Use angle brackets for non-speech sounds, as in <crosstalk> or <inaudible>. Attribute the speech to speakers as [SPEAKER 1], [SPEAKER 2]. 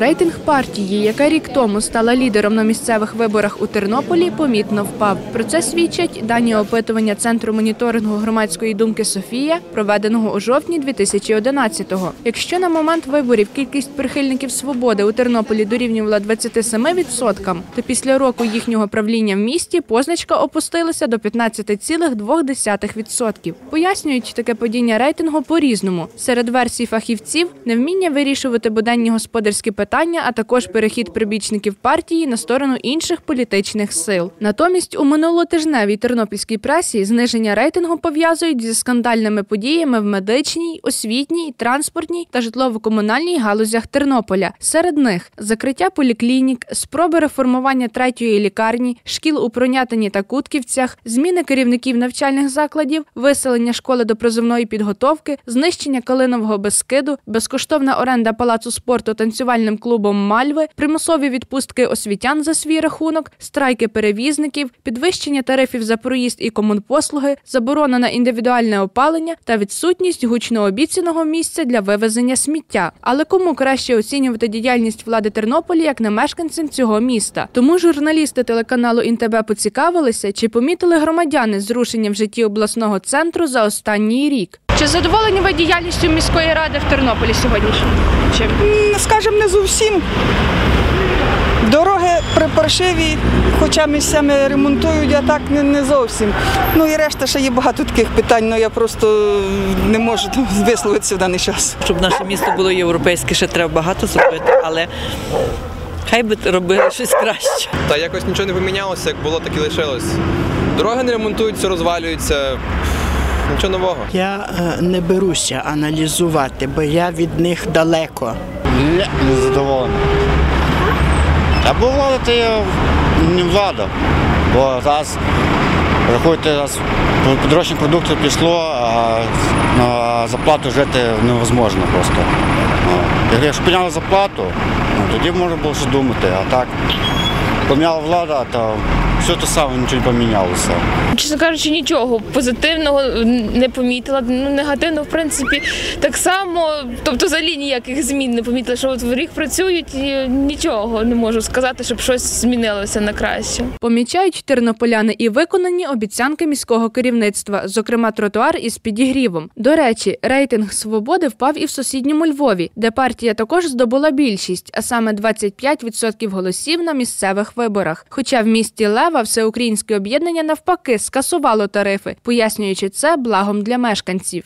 [SPEAKER 1] Рейтинг партії, яка рік тому стала лідером на місцевих виборах у Тернополі, помітно впав. Про це свідчать дані опитування Центру моніторингу громадської думки Софія, проведеного у жовтні 2011-го. Якщо на момент виборів кількість прихильників свободи у Тернополі дорівнювала 27%, то після року їхнього правління в місті позначка опустилася до 15,2%. Пояснюють таке падіння рейтингу по-різному. Серед версій фахівців невміння вирішувати буденні господарські питання, а також перехід прибічників партії на сторону інших політичних сил. Натомість у минулотижневій тернопільській пресі зниження рейтингу пов'язують зі скандальними подіями в медичній, освітній, транспортній та житлово-комунальній галузях Тернополя. Серед них закриття поліклінік, спроби реформування третьої лікарні, шкіл у Пронятині та Кутківцях, зміни керівників навчальних закладів, виселення школи до призовної підготовки, знищення Калинового безкиду, безкоштовна оренда палацу спорту танцювальним клубом Мальви, примусові відпустки освітян за свій рахунок, страйки перевізників, підвищення тарифів за проїзд і комунпослуги, заборона на індивідуальне опалення та відсутність гучно обіцяного місця для вивезення сміття. Але кому краще оцінювати діяльність влади Тернополя як не мешканцям цього міста? Тому журналісти телеканалу Інтебе поцікавилися, чи помітили громадяни зрушення в житті обласного центру за останній рік. Чи задоволені ви діяльністю міської ради в Тернополі сьогодні? Чим?
[SPEAKER 2] М, Скажем, не зовсім. Дороги припаршиві, хоча місцями ремонтують, а так не, не зовсім. Ну і решта ще є багато таких питань, але я просто не можу <laughs> висловитися в даний час.
[SPEAKER 3] Щоб наше місто було європейське, ще треба багато зробити, але хай би робили щось краще.
[SPEAKER 4] Та якось нічого не помінялося, як було, так і лишилось. Дороги не ремонтуються, розвалюються. Нічого нового.
[SPEAKER 5] Я е, не беруся аналізувати, бо я від них далеко.
[SPEAKER 6] Ні, не задоволений. А бо влада то є не влада. Бо зараз, рахуйте, подорожчі продукти пішло, а на зарплату жити невозможно просто. Ну, Якщо підняли зарплату, ну, тоді можна було щось думати. А так, поміняла влада, то все те саме нічого не помінялося.
[SPEAKER 7] Чесно кажучи, нічого позитивного не помітила. Ну, негативно, в принципі, так само. Тобто, взагалі ніяких змін не помітила, що от в рік працюють і нічого не можу сказати, щоб щось змінилося на краще.
[SPEAKER 1] Помічають тернополяни і виконані обіцянки міського керівництва, зокрема тротуар із підігрівом. До речі, рейтинг свободи впав і в сусідньому Львові, де партія також здобула більшість, а саме 25% голосів на місцевих виборах. Хоча в місті Лева всеукраїнське об'єднання навпаки скасувало тарифи, пояснюючи це благом для мешканців.